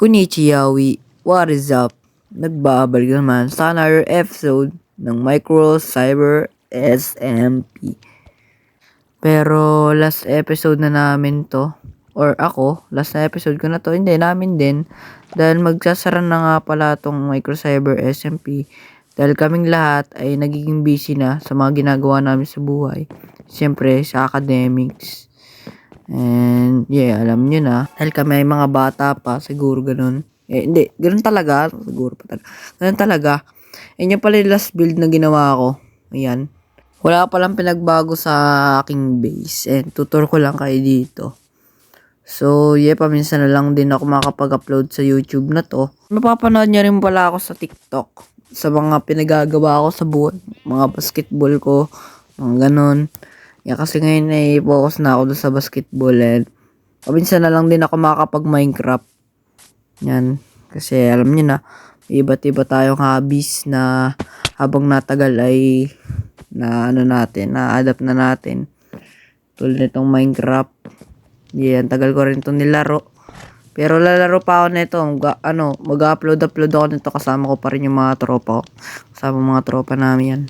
Kunichiyawi, what is up? Nagbabalik naman sa another episode ng Micro Cyber SMP. Pero last episode na namin to, or ako, last na episode ko na to, hindi namin din, dahil magsasara na nga pala tong Micro Cyber SMP. Dahil kaming lahat ay nagiging busy na sa mga ginagawa namin sa buhay. Siyempre, sa academics. And yeah, alam nyo na. Dahil kami ay mga bata pa, siguro ganun. Eh, hindi, ganun talaga. Siguro pa talaga. Ganun talaga. Yan yung pala yung last build na ginawa ko. Ayan. Wala pa lang pinagbago sa aking base. And tutor ko lang kayo dito. So, yeah, paminsan na lang din ako makapag-upload sa YouTube na to. Mapapanood niya rin pala ako sa TikTok. Sa mga pinagagawa ko sa buhay. Mga basketball ko. Mga ganun. Yeah, kasi ngayon ay focus na ako doon sa basketball and paminsan na lang din ako makakapag Minecraft. Yan. Kasi alam niyo na, iba't iba tayong hobbies na habang natagal ay na ano natin, na-adapt na natin. Tulad nitong Minecraft. Yan, tagal ko rin itong nilaro. Pero lalaro pa ako nito. Ano, mag-upload upload ako nito kasama ko pa rin yung mga tropa ko. Kasama mga tropa namin yan.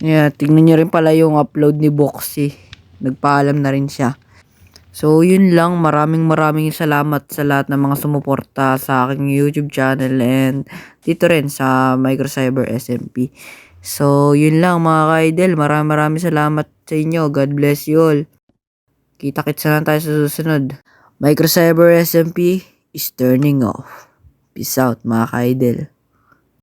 Yeah, tingnan nyo rin pala yung upload ni Boxy. Nagpaalam na rin siya. So, yun lang. Maraming maraming salamat sa lahat ng mga sumuporta sa aking YouTube channel and dito rin sa Microcyber SMP. So, yun lang mga ka-idol. Maraming maraming salamat sa inyo. God bless you all. Kita-kits na lang tayo sa susunod. Microcyber SMP is turning off. Peace out mga ka-idol.